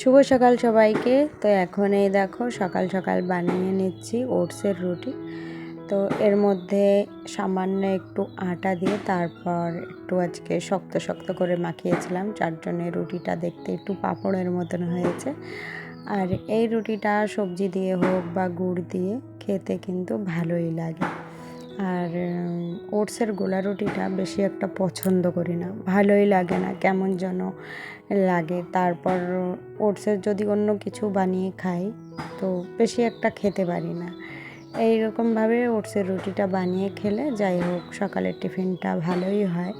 শুভ সকাল সবাইকে। তো এখন এই দেখো, সকাল সকাল বানিয়ে নিচ্ছি ওটসের রুটি। তো এর মধ্যে সামান্য একটু আটা দিয়ে তারপর একটু আজকে শক্ত শক্ত করে মাখিয়েছিলাম, যার জন্য রুটিটা দেখতে একটু পাঁপড়ের মতন হয়েছে। আর এই রুটিটা সবজি দিয়ে হোক বা গুড় দিয়ে খেতে কিন্তু ভালোই লাগে। আর ওটসের গোলা রুটিটা বেশি একটা পছন্দ করি না। ভালোই লাগে না, কেমন যেন লাগে। তারপর, ওটসের যদি অন্য কিছু বানিয়ে খাই, তো বেশি একটা খেতে পারি না। এই রকমভাবে ওটসের রুটিটা বানিয়ে খেলে যাই হোক, সকালের টিফিনটা ভালোই হয়।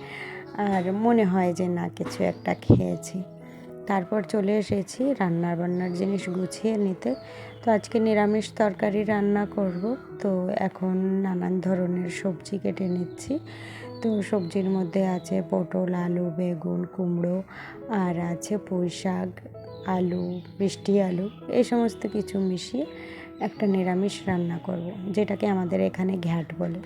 আর মনে হয় যে না, কিছু একটা খেয়েছি। তারপর চলে এসেছি রান্নার বান্নার জিনিস গুছিয়ে নিতে। তো আজকে নিরামিষ তরকারি রান্না করব। তো এখন নানান ধরনের সবজি কেটে নিচ্ছি। তো সবজির মধ্যে আছে পটল, আলু, বেগুন, কুমড়ো আর আছে পুঁই শাক, আলু, মিষ্টি আলু। এই সমস্ত কিছু মিশিয়ে একটা নিরামিষ রান্না করব, যেটাকে আমাদের এখানে ঘ্যাট বলে।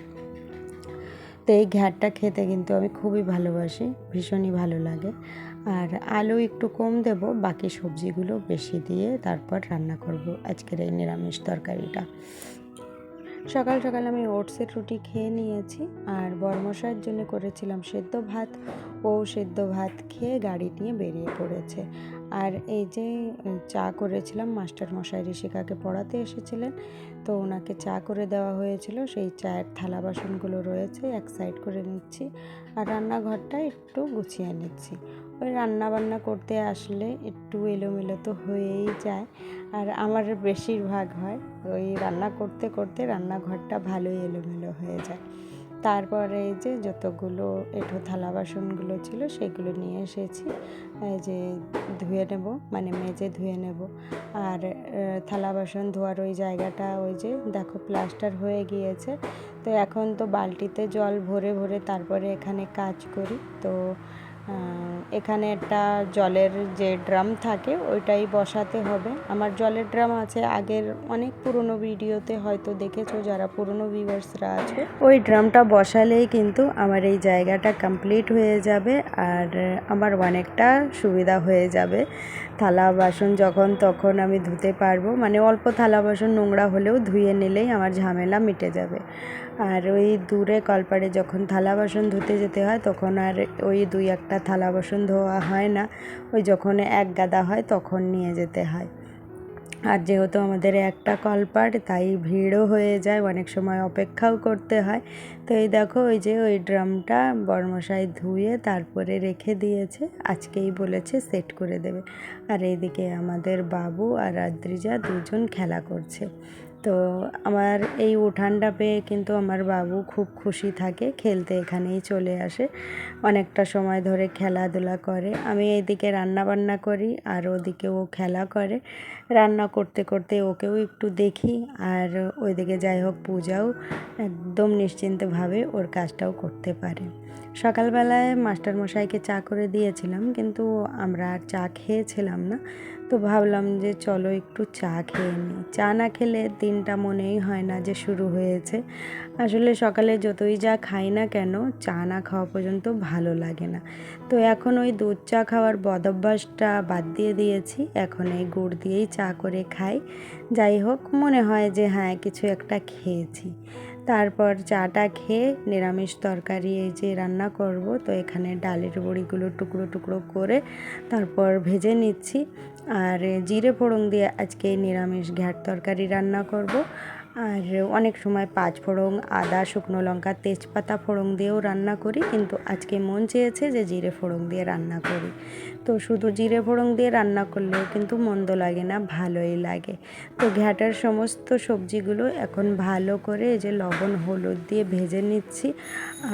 তো এই ঘ্যাটটা খেতে কিন্তু আমি খুবই ভালোবাসি, ভীষণই ভালো লাগে। আর আলু একটু কম দেব, বাকি সবজিগুলো বেশি দিয়ে তারপর রান্না করব আজকের এই নিরামিষ তরকারিটা। সকাল সকাল আমি ওটসের রুটি খেয়ে নিয়েছি আর বরমশাইয়ের জন্য করেছিলাম সেদ্ধ ভাত। ও সেদ্ধ ভাত খেয়ে গাড়ি নিয়ে বেরিয়ে পড়েছে। আর এই যে চা করেছিলাম, মাস্টার মশাই ঋষিকাকে পড়াতে এসেছিলেন। তো ওনাকে চা করে দেওয়া হয়েছিল। সেই চায়ের থালা বাসনগুলো রয়েছে, এক সাইড করে নিচ্ছি। আর রান্নাঘরটা একটু গুছিয়ে নিচ্ছি। ওই রান্না বান্না করতে আসলে একটু এলোমেলো তো হয়েই যায়। আর আমার বেশিরভাগ হয় ওই রান্না করতে করতে রান্নাঘরটা ভালোই এলোমেলো হয়ে যায়। তারপরে এই যে যতগুলো এঁঠো থালা বাসনগুলো ছিল সেগুলো নিয়ে এসেছি। যে ধুয়ে নেব মানে মেজে ধুয়ে নেব। আর থালা বাসন ধোয়ার ওই জায়গাটা ওই যে দেখো প্লাস্টার হয়ে গিয়েছে। তো এখন তো বালতিতে জল ভরে ভরে তারপরে এখানে কাজ করি। তো এখানে একটা জলের যে ড্রাম থাকে, ওইটাই বসাতে হবে। আমার জলের ড্রাম আছে, আগের অনেক পুরনো ভিডিওতে হয়তো দেখেছ, যারা পুরনো ভিউয়ার্সরা আছে। ওই ড্রামটা বসালেই কিন্তু আমার এই জায়গাটা কমপ্লিট হয়ে যাবে, আর আমার অনেকটা সুবিধা হয়ে যাবে। থালা, বাসন যখন তখন আমি ধুতে পারব মানে অল্প থালা, বাসন নোংরা হলেও ধুয়ে নিলেই আমার ঝামেলা মিটে যাবে। আর ওই দূরে কলপাড়ে যখন থালা বাসন ধুতে যেতে হয়, তখন আর ওই দুই একটা থালা বাসন ধোয়া হয় না। ওই যখন এক গাদা হয়, তখন নিয়ে যেতে হয়। আর যেহেতু আমাদের একটা কলপাট তাই ভিড়ও হয়ে যায়, অনেক সময় অপেক্ষাও করতে হয়। তো এই দেখো, ওই যে ওই ড্রামটা বর্মশাই ধুয়ে তারপরে রেখে দিয়েছে, আজকেই বলেছে সেট করে দেবে। আর এইদিকে আমাদের বাবু আর আদ্রিজা দুজন খেলা করছে। তো আমার এই উঠানটা পেয়ে কিন্তু আমার বাবু খুব খুশি থাকে, খেলতে এখানেই চলে আসে। অনেকটা সময় ধরে খেলাধুলা করে। আমি এইদিকে রান্না বান্না করি আর ওদিকে ও খেলা করে। রান্না করতে করতে ওকেও একটু দেখি আর ওইদিকে যাই হোক পূজাও একদম নিশ্চিন্তভাবে ওর কাজটাও করতে পারে। সকালবেলায় মাস্টারমশাইকে চা করে দিয়েছিলাম কিন্তু আমরা আর চা খেয়েছিলাম না। তো ভাবলাম যে চলো একটু চা খেয়ে নিই চা না খেলে দিনটা মনেই হয় না যে শুরু হয়েছে। আসলে সকালে যতই যা খাই না কেন, চা না খাওয়া পর্যন্ত ভালো লাগে না। তো এখন ওই দুধ চা খাওয়ার বদভ্যাসটা বাদ দিয়ে দিয়েছি। এখন এই গুড় দিয়েই চা করে খাই। যাই হোক, মনে হয় যে হ্যাঁ কিছু একটা খেয়েছি। তারপর চাটা খেয়ে নিরামিষ তরকারি এই যে রান্না করব। তো এখানে ডালের বড়িগুলো টুকরো টুকরো করে তারপর ভেজে নিচ্ছি। আর জিরে ফোড়ন দিয়ে আজকে নিরামিষ ঘ্যাট তরকারি রান্না করব। আর অনেক সময় পাঁচ ফোড়ন, আদা, শুকনো লঙ্কা, তেজপাতা ফোড়ন দিয়েও রান্না করি, কিন্তু আজকে মন চেয়েছে যে জিরে ফোড়ন দিয়ে রান্না করি। তো শুধু জিরে ফোড়ন দিয়ে রান্না করলেও কিন্তু মন্দ লাগে না, ভালোই লাগে। তো ঘ্যাটার সমস্ত সবজিগুলো এখন ভালো করে এই যে লবণ, হলুদ দিয়ে ভেজে নিচ্ছি।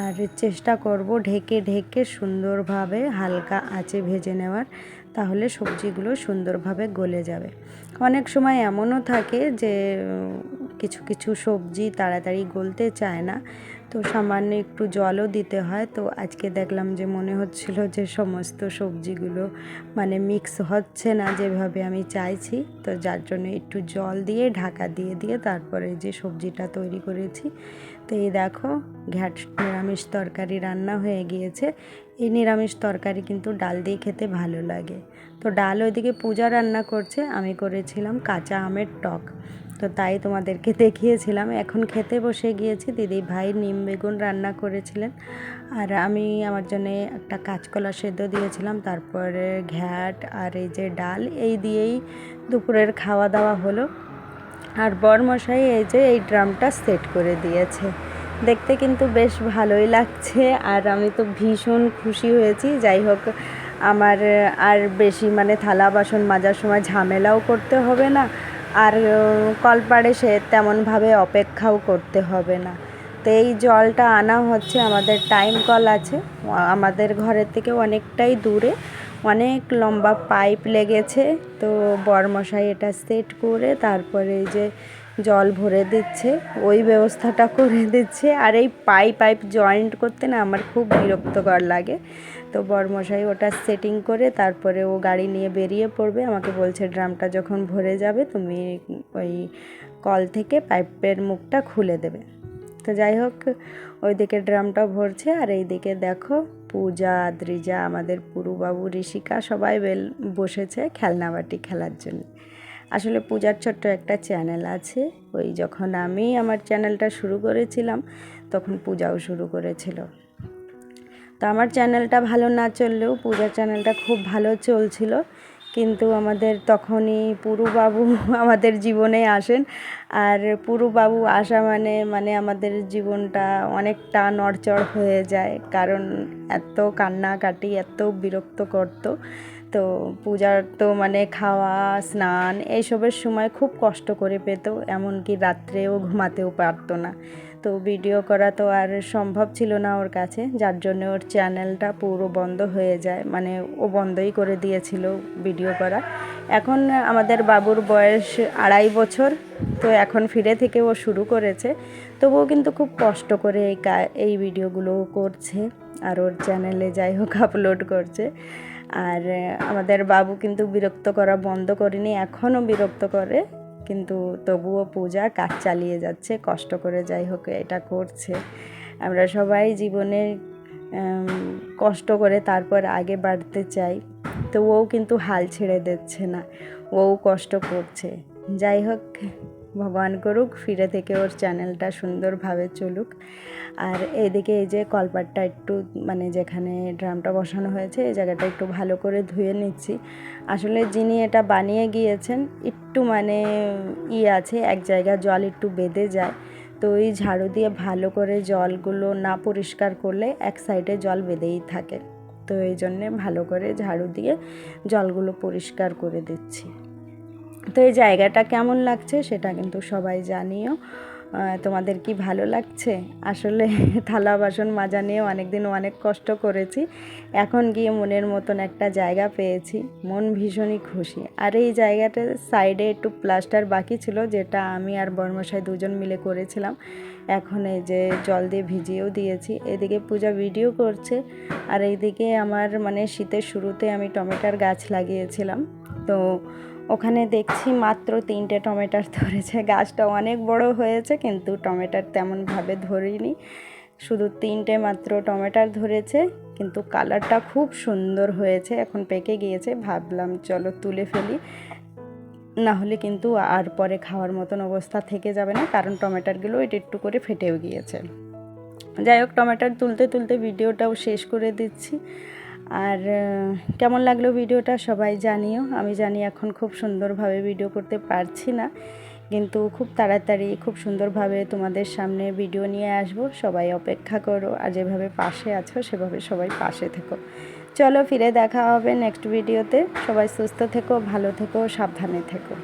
আর চেষ্টা করব ঢেকে ঢেকে সুন্দরভাবে হালকা আঁচে ভেজে নেওয়ার, তাহলে সবজিগুলো সুন্দরভাবে গলে যাবে। অনেক সময় এমনও থাকে যে কিছু কিছু সবজি তাড়াতাড়ি গলতে চায় না। তো সামান্য একটু জলও দিতে হয়। তো আজকে দেখলাম যে মনে হচ্ছিল যে সমস্ত সবজিগুলো মানে মিক্স হচ্ছে না যেভাবে আমি চাইছি। তো যার জন্য একটু জল দিয়ে, ঢাকা দিয়ে দিয়ে তারপরে যে সবজিটা তৈরি করেছি। তো এই দেখো, ঘ্যাট নিরামিষ তরকারি রান্না হয়ে গিয়েছে। এই নিরামিষ তরকারি কিন্তু ডাল দিয়ে খেতে ভালো লাগে। তো ডাল ওইদিকে পূজা রান্না করছে। আমি করেছিলাম কাঁচা আমের টক। তো তাই তোমাদেরকে দেখিয়েছিলাম। এখন খেতে বসে গিয়েছি। দিদি ভাই নিম বেগুন রান্না করেছিলেন। আর আমি আমার জন্যে একটা কাঁচকলা সেদ্ধ দিয়েছিলাম। তারপরে ঘ্যাট আর এই যে ডাল, এই দিয়েই দুপুরের খাওয়া দাওয়া হলো। আর বরমশাই এই যে এই ড্রামটা সেট করে দিয়েছে। দেখতে কিন্তু বেশ ভালোই লাগছে। আর আমি তো ভীষণ খুশি হয়েছি। যাই হোক, আমার আর বেশি মানে থালা বাসন মাজার সময় ঝামেলাও করতে হবে না। আর কল পাড়ে সে তেমনভাবে অপেক্ষাও করতে হবে না। তো এই জলটা আনা হচ্ছে, আমাদের টাইম কল আছে। আমাদের ঘরের থেকে অনেকটাই দূরে, অনেক লম্বা পাইপ লেগেছে। তো বরমশাই এটা সেট করে তারপরে এই যে জল ভরে দিচ্ছে, ওই ব্যবস্থাটা করে দিচ্ছে। আর এই পাইপ পাইপ জয়েন্ট করতে না আমার খুব বিরক্তকর লাগে। তো বরমশাই ওটা সেটিং করে তারপরে ও গাড়ি নিয়ে বেরিয়ে পড়বে। আমাকে বলছে, ড্রামটা যখন ভরে যাবে, তুমি ওই কল থেকে পাইপের মুখটা খুলে দেবে। তো যাই হোক, ওইদিকে ড্রামটা ভরছে। আর এইদিকে দেখো, পূজা, দ্রিজা, আমাদের পুরুবাবু, ঋষিকা সবাই বেল, বসেছে খেলনাবাটি খেলার জন্য। আসলে পূজার ছোট্ট একটা চ্যানেল আছে। ওই যখন আমি আমার চ্যানেলটা শুরু করেছিলাম, তখন পূজাও শুরু করেছিল। তো আমার চ্যানেলটা ভালো না চললেও পূজার চ্যানেলটা খুব ভালো চলছিল। কিন্তু আমাদের তখনই পুরুবাবু আমাদের জীবনে আসেন। আর পুরুবাবু আসা মানে মানে আমাদের জীবনটা অনেকটা নড়চড় হয়ে যায়। কারণ এত কান্নাকাটি, এত বিরক্ত করতো তো পূজার তো মানে খাওয়া, স্নান এইসবের সময় খুব কষ্ট করে পেত, এমনকি রাত্রেও ঘুমাতেও পারতো না। তো ভিডিও করা তো আর সম্ভব ছিল না ওর কাছে, যার জন্য ওর চ্যানেলটা পুরো বন্ধ হয়ে যায়। মানে ও বন্ধই করে দিয়েছিল ভিডিও করা। এখন আমাদের বাবুর বয়স আড়াই বছর, তো এখন ফিরে থেকে ও শুরু করেছে। তবুও কিন্তু খুব কষ্ট করে এই এই ভিডিওগুলো করছে, আর ওর চ্যানেলে যাই হোক আপলোড করছে। আর আমাদের বাবু কিন্তু বিরক্ত করা বন্ধ করেনি, এখনও বিরক্ত করে। কিন্তু তবুও পূজা কাজ চালিয়ে যাচ্ছে, কষ্ট করে যাই হোক, এটা করছে। আমরা সবাই জীবনে কষ্ট করে তারপর আগে বাড়তে চাই। তো ও কিন্তু হাল ছেড়ে দিচ্ছে না, ও কষ্ট করছে। যাই হোক ভগবান করুক, ফিরে থেকে ওর চ্যানেলটা সুন্দরভাবে চলুক। আর এদিকে এই যে কলপাটটা একটু মানে যেখানে ড্রামটা বসানো হয়েছে, এই জায়গাটা একটু ভালো করে ধুয়ে নিচ্ছি। আসলে যিনি এটা বানিয়ে গিয়েছেন, একটু মানে ই আছে, এক জায়গায় জল একটু বেঁধে যায়। তো ওই ঝাড়ু দিয়ে ভালো করে জলগুলো না পরিষ্কার করলে এক সাইডে জল বেঁধেই থাকে। তো এই জন্যে ভালো করে ঝাড়ু দিয়ে জলগুলো পরিষ্কার করে দিচ্ছি। তো এই জায়গাটা কেমন লাগছে সেটা কিন্তু সবাই জানিও। তোমাদের কি ভালো লাগছে? আসলে থালা বাসন মাজা নিয়ে অনেক দিন অনেক কষ্ট করেছি। এখন গিয়ে মনের মতন একটা জায়গা পেয়েছি। মন ভীষণই খুশি। আর এই জায়গাটার সাইডে একটু প্লাস্টার বাকি ছিল, যেটা আমি আর বর্মশাই দুজন মিলে করেছিলাম। এখন এই যে জল দিয়ে ভিজিয়েও দিয়েছি। এদিকে পূজা ভিডিও করছে। আর এইদিকে আমার মানে শীতের শুরুতে আমি টমেটোর গাছ লাগিয়েছিলাম। তো ওখানে দেখছি মাত্র তিনটে টমেটার ধরেছে। গাছটা অনেক বড় হয়েছে, কিন্তু টমেটার তেমনভাবে ধরিনি। শুধু তিনটে মাত্র টমেটার ধরেছে, কিন্তু কালারটা খুব সুন্দর হয়েছে। এখন পেকে গিয়েছে, ভাবলাম চলো তুলে ফেলি। না হলে কিন্তু আর পরে খাওয়ার মতন অবস্থা থেকে যাবে না, কারণ টমেটারগুলো এটা একটু করে ফেটেও গিয়েছে। যাই হোক, টমেটার তুলতে তুলতে ভিডিওটাও শেষ করে দিচ্ছি। আর কেমন লাগল ভিডিওটা সবাই জানিও। আমি জানি এখন খুব সুন্দরভাবে ভিডিও করতে পারছি না, কিন্তু খুব তাড়াতাড়ি খুব সুন্দরভাবে তোমাদের সামনে ভিডিও নিয়ে আসব। সবাই অপেক্ষা করো, আর যেভাবে পাশে আছো সেভাবে সবাই পাশে থেকো। চলো ফিরে দেখা হবে নেক্সট ভিডিওতে সবাই সুস্থ থেকো, ভালো থেকো, সাবধানে থেকো।